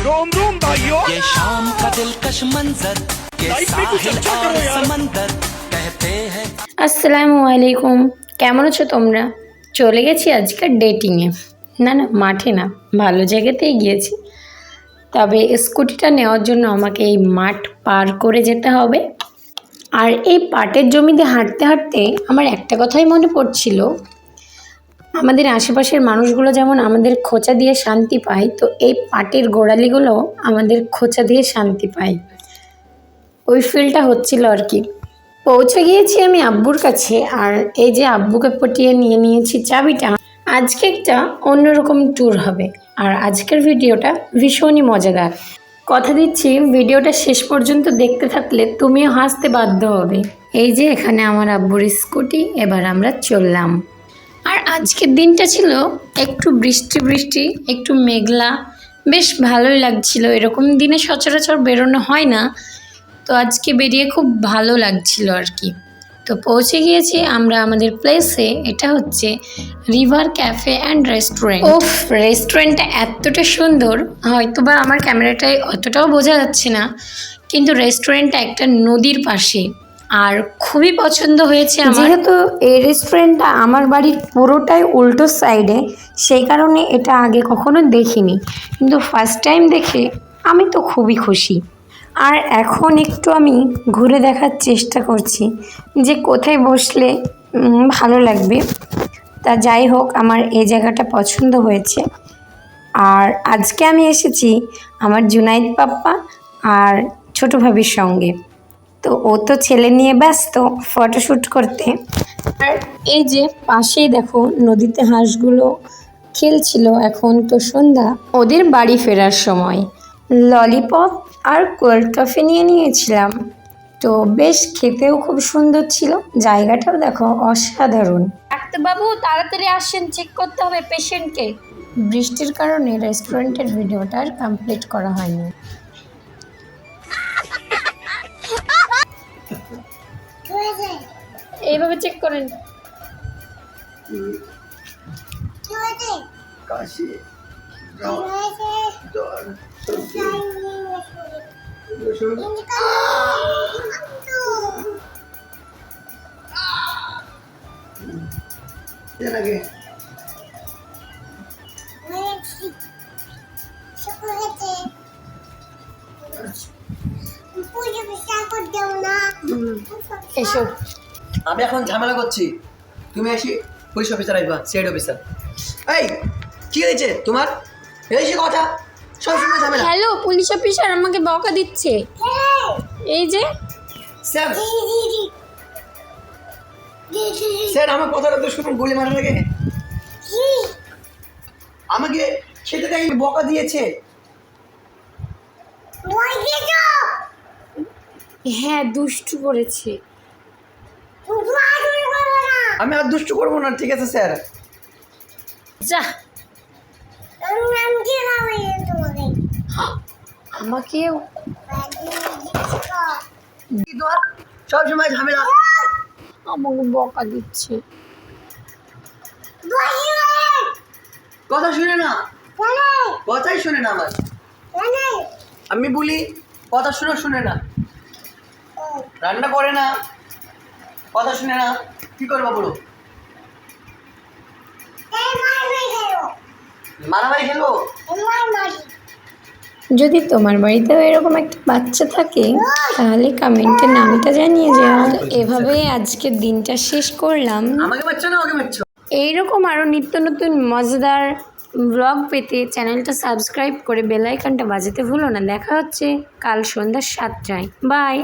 रोम रोम भाइयों ये शाम का दिलकश मंजर ये लाइफ में कुछ साहिल अच्छा और करो यार। समंदर कहते हैं আসসালামু আলাইকুম কেমন আছো তোমরা চলে গেছি আজকে ডেটিংয়ে না না মাঠে না ভালো জায়গাতেই গিয়েছি তবে স্কুটিটা নেওয়ার জন্য আমাকে এই মাঠ পার করে যেতে হবে আর এই পাটের জমিতে হাঁটতে হাঁটতে আমার একটা কথাই মনে পড়ছিল আমাদের আশেপাশের মানুষগুলো যেমন আমাদের খোঁচা দিয়ে শান্তি পায়, তো এই পাটের গোড়ালিগুলো আমাদের খোঁচা দিয়ে শান্তি পায়। ওই ফিলটা হচ্ছিল আর কি। পৌঁছে গিয়েছি আমি আব্বুর কাছে আর এই যে আব্বুকে পটিয়ে নিয়ে নিয়েছি চাবিটা, আজকে একটা অন্যরকম ট্যুর হবে আর আজকের ভিডিওটা ভীষণই মজাদার। কথা দিচ্ছি, ভিডিওটা শেষ পর্যন্ত দেখতে থাকলে তুমিও হাসতে বাধ্য হবে। এই যে এখানে আমার আব্বুর স্কুটি, এবার আমরা চললাম। আর আজকের দিনটা ছিল একটু বৃষ্টি বৃষ্টি, একটু মেঘলা। বেশ ভালোই লাগছিল। এরকম দিনে সচরাচর বেরোনো হয় না। তো আজকে বেরিয়ে খুব ভালো লাগছিল আর কি। তো পৌঁছে গিয়েছি আমরা আমাদের প্লেসে এটা হচ্ছে রিভার ক্যাফে অ্যান্ড রেস্টুরেন্ট ওফ রেস্টুরেন্টটা এতটা সুন্দর। হয়তো বা আমার ক্যামেরাটায় অতটাও বোঝা যাচ্ছে না। কিন্তু রেস্টুরেন্টটা একটা নদীর পাশে। আর খুবই পছন্দ হয়েছে যেহেতু এই রেস্টুরেন্টটা আমার বাড়ির পুরোটাই উল্টো সাইডে সেই কারণে এটা আগে কখনো দেখিনি। কিন্তু ফার্স্ট টাইম দেখে আমি তো খুবই খুশি। আর এখন একটু আমি ঘুরে দেখার চেষ্টা করছি যে কোথায় বসলে ভালো লাগবে। তা যাই হোক, আমার এই জায়গাটা পছন্দ হয়েছে। আর আজকে আমি এসেছি আমার জুনাইদ পাপ্পা আর ছোটো ভাবির সঙ্গে। তো ও তো ছেলে নিয়ে ব্যস্ত ফটোশ্যুট করতে। আর এই যে পাশেই দেখো নদীতে হাঁসগুলো খেলছিল এখন তো সন্ধ্যা, ওদের বাড়ি ফেরার সময়। ললিপপ আর কোল্ড কফি নিয়ে নিয়েছিলাম। তো বেশ খেতেও খুব সুন্দর ছিল, জায়গাটাও দেখো অসাধারণ। ডাক্তারবাবু, তাড়াতাড়ি আসেন চেক করতে হবে পেশেন্টকে। বৃষ্টির কারণে রেস্টুরেন্টের ভিডিওটা আর কমপ্লিট করা হয়নি। এইভাবে চেক করেন। काशी জ্বর সর্দি। রসুন এর আগে। এসো। আমি এখন ঝামেলা করছি। তুমি এসে পুলিশ অফিসার আসবা সিআইডি অফিসার এই কি হয়েছে তোমার? এই সে কথা সবসময় ঝামেলা। হ্যালো পুলিশ অফিসার আমাকে বকা দিচ্ছে। এই যে? স্যার স্যার আমার কথাটা তো শুনুন গুলি মারার আগে। আমাকে খেতে দেয় বকা দিয়েছে। হ্যাঁ দুষ্টু করেছে। আমি আর দুষ্টু করব না ঠিক আছে স্যার? যা। আমাকেও কি তোমার সবসময় ঝামেলা। আমাকে বকা দিচ্ছে। কথা শুনে না। কথাই শুনে না আমার। আমি বলি কথা শুনে শুনে না। রান্না করে না। কথা শুনে না কি করব বলো? মারামারি খেলব? যদি তোমার বাড়িতেও এরকম একটা বাচ্চা থাকে তাহলে কমেন্টে নামটা জানিয়ে যাও। এভাবে আজকের দিনটা শেষ করলাম। আমাকে মারছো না ওকে মারছো এইরকম আরও নিত্য নতুন মজাদার ব্লগ পেতে চ্যানেলটা সাবস্ক্রাইব করে বেল আইকনটা বাজাতে ভুলো না। দেখা হচ্ছে কাল সন্ধ্যা সাতটায়। বাই